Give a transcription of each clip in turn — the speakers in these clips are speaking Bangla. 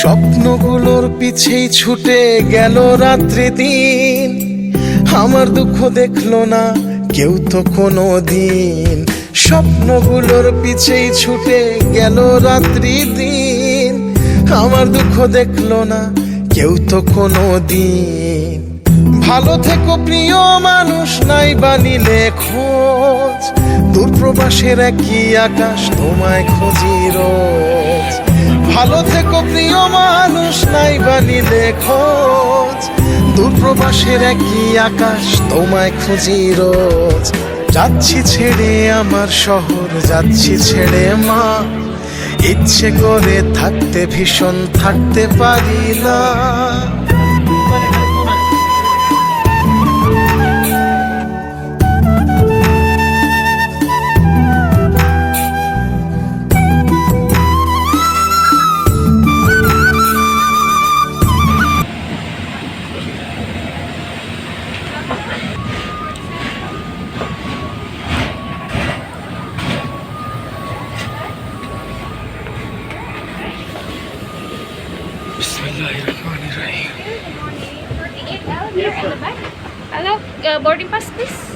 স্বপ্নগুলোর পিছেই ছুটে গেল রাত্রি দিন। আমার দুঃখ দেখল না কেউ তো কোনো দিন স্বপ্নগুলোর পিছেই ছুটে গেল রাত্রি দিন। আমার দুঃখ দেখল না কেউ তো কোনো দিন ভালো থেকো প্রিয় মানুষ, নাই বানিলে খোঁজ। দূরপ্রবাসের একই আকাশ, তোমায় খুঁজি রোজ। প্রিয় মানুষ নাই বানিলে খোঁজ দূরপ্রবাসের একই আকাশ, তোমায় খুঁজি রোজ। যাচ্ছি ছেড়ে আমার শহর, যাচ্ছি ছেড়ে মা। ইচ্ছে করে থাকতে ভীষণ, থাকতে পারি না। Hello, uh, boarding pass please.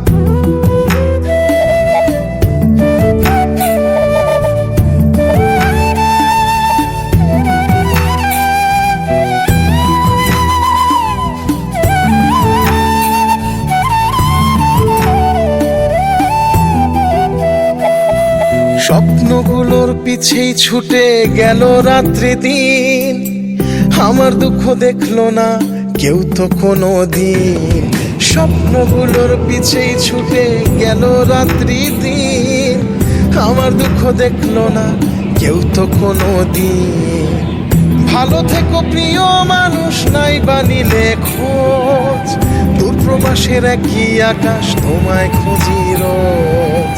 স্বপ্নগুলোর পিছেই ছুটে গেল রাত্রি দিন। আমার দুঃখ দেখল না কেউ তো কোনো দিন স্বপ্নগুলোর পিছেই ছুটে গেল রাত্রি দিন। আমার দুঃখ দেখল না কেউ তো কোনো দিন ভালো থেকো প্রিয় মানুষ, নাই বানিলে খোঁজ। দূর প্রবাসের একই আকাশ, তোমায় খুঁজি রোজ।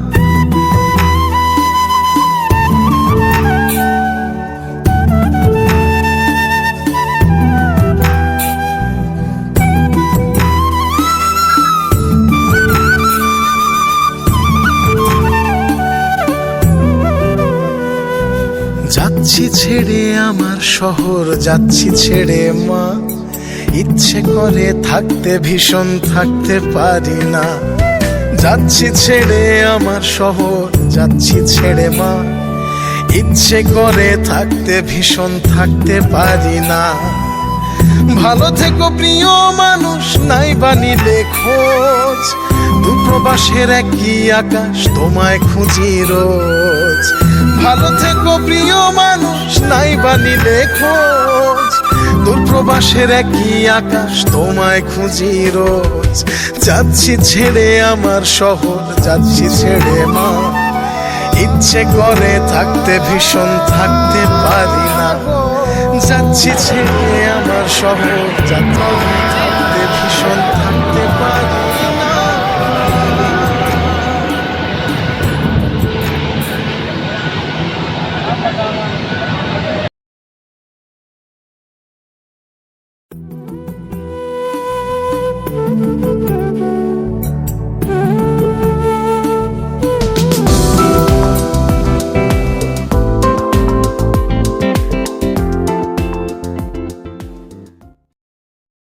যাচ্ছি ছেড়ে আমার শহর, যাচ্ছি ছেড়ে মা। ইচ্ছে করে থাকতে ভীষণ, থাকতে পারি না। যাচ্ছি ছেড়ে আমার শহর, যাচ্ছি ছেড়ে মা। ইচ্ছে করে থাকতে ভীষণ, থাকতে পারি না। ভালো থেকো প্রিয় মানুষ, নাই বানিলে খোঁজ। দুপ্রবাসের একই আকাশ তোমায় খুঁজি রোজ। ভালো থেকো প্রিয় মানুষ, নাই বানিলে খোঁজ। দূরপ্রবাসের একই আকাশ তোমায় খুঁজি রোজ। যাচ্ছি ছেড়ে আমার শহর, যাচ্ছি ছেড়ে মা। ইচ্ছে করে থাকতে ভীষণ, থাকতে পারি না। যাচ্ছি ছেড়ে আমার শহর, যাত্রা থাকতে ভীষণ, থাকতে